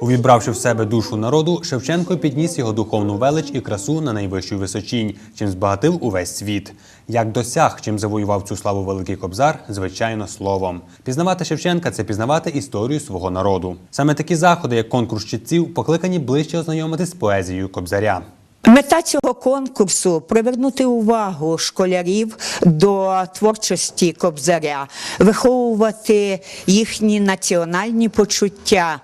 Увібравши в себе душу народу, Шевченко підніс його духовну велич і красу на найвищу височінь, чим збагатив увесь світ. Як досяг, чим завоював цю славу Великий Кобзар, звичайно, словом. Пізнавати Шевченка це пізнавати історію свого народу. Саме такі заходи, як конкурс читців, покликані ближче ознайомитись з поезією Кобзаря. Мета цього конкурсу привернути увагу школярів до творчості кобзаря, виховувати їхні національні почуття.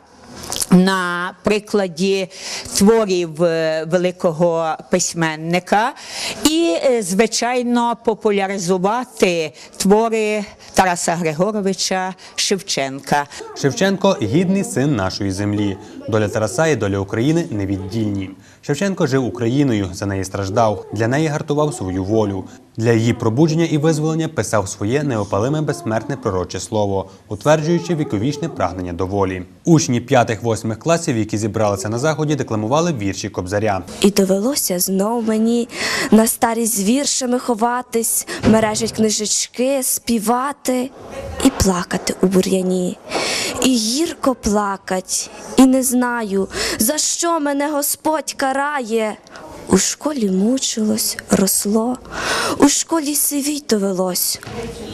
На прикладі творів е, великого письменника і, е, звичайно, популяризувати твори Тараса Григоровича Шевченка. Шевченко гідний син нашої землі. Доля Тараса і доля України невіддільні. Шевченко жив Україною, за неї страждав, для неї гартував свою волю. Для її пробудження і визволення писав своє неопалиме безсмертне пророче слово, утверджуючи віковічне прагнення до волі. Учні 5-8 класів, які зібралися на заході, декламували вірші Кобзаря. І довелося знов мені на старість з віршами ховатись, мережить книжечки, співати і плакати у бур'яні. І гірко плакать, і не знаю, за що мене Господь карає. У школі мучилось, росло, у школі сивіть довелось,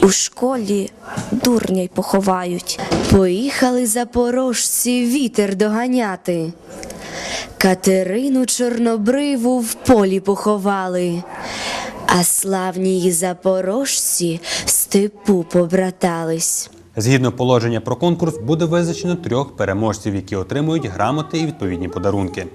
у школі дурня й поховають. Поїхали запорожці вітер доганяти. Катерину Чорнобриву в полі поховали, а славні запорожці в степу побратались. Згідно положення про конкурс, буде визначено трьох переможців, які отримують грамоти і відповідні подарунки.